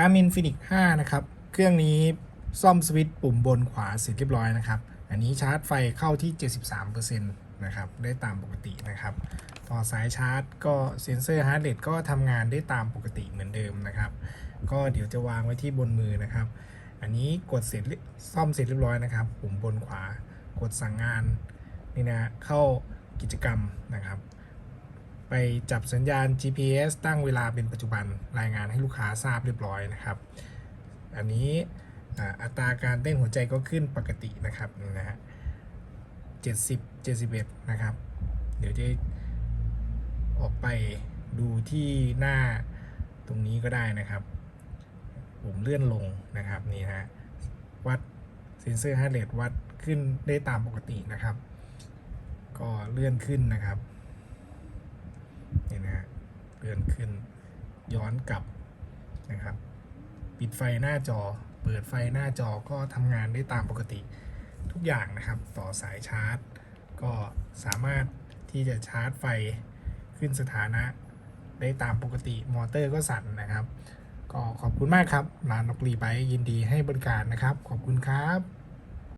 Garmin Fenix 5 นะครับ เครื่องนี้ซ่อมสวิตช์ปุ่มบนขวาเสร็จเรียบร้อยนะครับ อันนี้ชาร์จไฟเข้าที่ 73%นะครับ ได้ตามปกตินะครับ ต่อสายชาร์จก็เซ็นเซอร์ฮาร์ดเรทก็ทำงานได้ตามปกติเหมือนเดิมนะครับ ก็เดี๋ยวจะวางไว้ที่บนมือนะครับ อันนี้กดเสร็จซ่อมเสร็จเรียบร้อยนะครับ ปุ่มบนขวา กดสั่งงานนี่นะเข้ากิจกรรมนะครับ ไปจับสัญญาณ GPS ตั้งเวลาเป็นปัจจุบันรายงานให้ลูกค้าทราบเรียบร้อยนะครับ อันนี้อัตราการเต้นหัวใจก็ขึ้นปกตินะครับนี่นะฮะ70 71นะครับ เดี๋ยวจะออกไปดูที่หน้าตรงนี้ก็ได้นะครับ ผมเลื่อนลงนะครับนี่ฮะวัดเซนเซอร์ฮาร์เรทวัดขึ้นได้ตามปกตินะครับ ก็เลื่อนขึ้นนะครับ ลื่อนขึ้น ย้อนกลับนะครับ ปิดไฟหน้าจอ เปิดไฟหน้าจอก็ทำงานได้ตามปกติทุกอย่างนะครับ ต่อสายชาร์จ ก็สามารถที่จะชาร์จไฟขึ้นสถานะได้ตามปกติมอเตอร์ก็สั่นนะครับ ก็ขอบคุณมากครับร้านนกรีไบยินดีให้บริการนะครับ ขอบคุณครับ